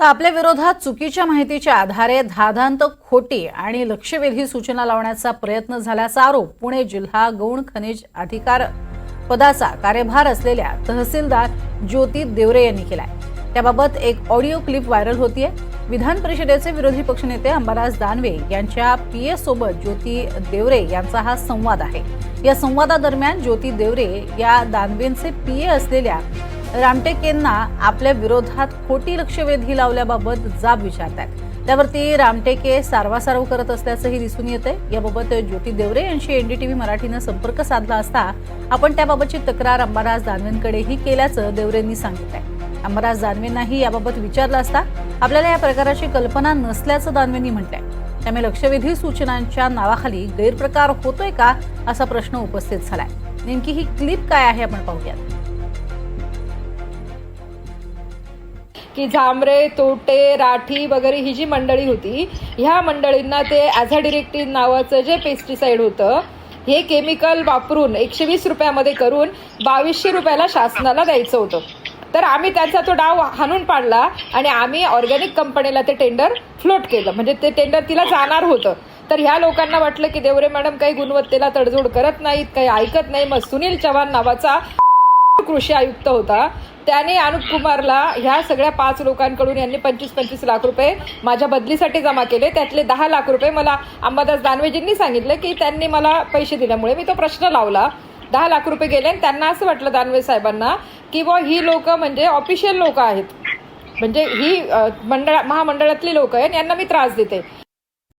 तर आपल्या विरोधात चुकीच्या माहितीच्या आधारे धादांत खोटी आणि लक्षवेधी सूचना लावण्याचा प्रयत्न झाल्याचा आरोप पुणे जिल्हा गौण खनिज अधिकार पदाचा कार्यभार असलेल्या तहसीलदार ज्योती देवरे यांनी केलाय. त्याबाबत एक ऑडिओ क्लिप व्हायरल होतीये. विधान परिषदेचे विरोधी पक्षनेते अंबादास दानवे यांच्या पी ए सोबत ज्योती देवरे यांचा हा संवाद आहे. या संवादादरम्यान ज्योती देवरे या दानवेंचे पी ए असलेल्या रामटेक यांना आपल्या विरोधात खोटी लक्षवेधी लावल्याबाबत जाब विचारतात त्यावरती रामटेके सारवासारव करत असल्याचंही दिसून येतंय. याबाबत ज्योती देवरे यांशी एनडीटीव्ही मराठीनं संपर्क साधला असता आपण त्याबाबतची तक्रार अंबाराज दानवेंकडेही केल्याचं देवरेंनी सांगितलंय. अंबाराज दानवेंनाही याबाबत विचारलं असता आपल्याला या प्रकाराची कल्पना नसल्याचं दानवेंनी म्हटलंय. त्यामुळे लक्षवेधी सूचनांच्या नावाखाली गैरप्रकार होतोय का असा प्रश्न उपस्थित झालाय. नेमकी ही क्लिप काय आहे आपण पाहूयात. की झांबरे तोटे राठी वगैरे ही जी मंडळी होती ह्या मंडळींना ते ॲझाडिरेक्टिन नावाचं जे पेस्टिसाईड होतं हे केमिकल वापरून एकशे वीस रुपयामध्ये करून बावीसशे रुपयाला शासनाला द्यायचं होतं. तर आम्ही त्याचा तो डाव हाणून पाडला आणि आम्ही ऑर्गॅनिक कंपनीला ते टेंडर फ्लोट केलं. म्हणजे ते टेंडर तिला जाणार होतं. तर ह्या लोकांना वाटलं की देवरे मॅडम काही गुणवत्तेला तडजोड करत नाहीत काही ऐकत नाही. मग सुनील चव्हाण नावाचा कृषी आयुक्त होता. त्याने अनुप कुमारला ह्या सगळ्या पाच लोकांकडून यांनी पंचवीस पंचवीस लाख रुपये माझ्या बदलीसाठी जमा केले. त्यातले दहा लाख रुपये मला अंबादास दानवेजींनी सांगितलं की त्यांनी मला पैसे दिल्यामुळे मी तो प्रश्न लावला. दहा लाख रुपये गेले आणि त्यांना असं वाटलं दानवे साहेबांना की बुवा ही लोक म्हणजे ऑफिशियल लोक आहेत. म्हणजे ही मंडळा महामंडळातली लोक आहेत यांना मी त्रास देते.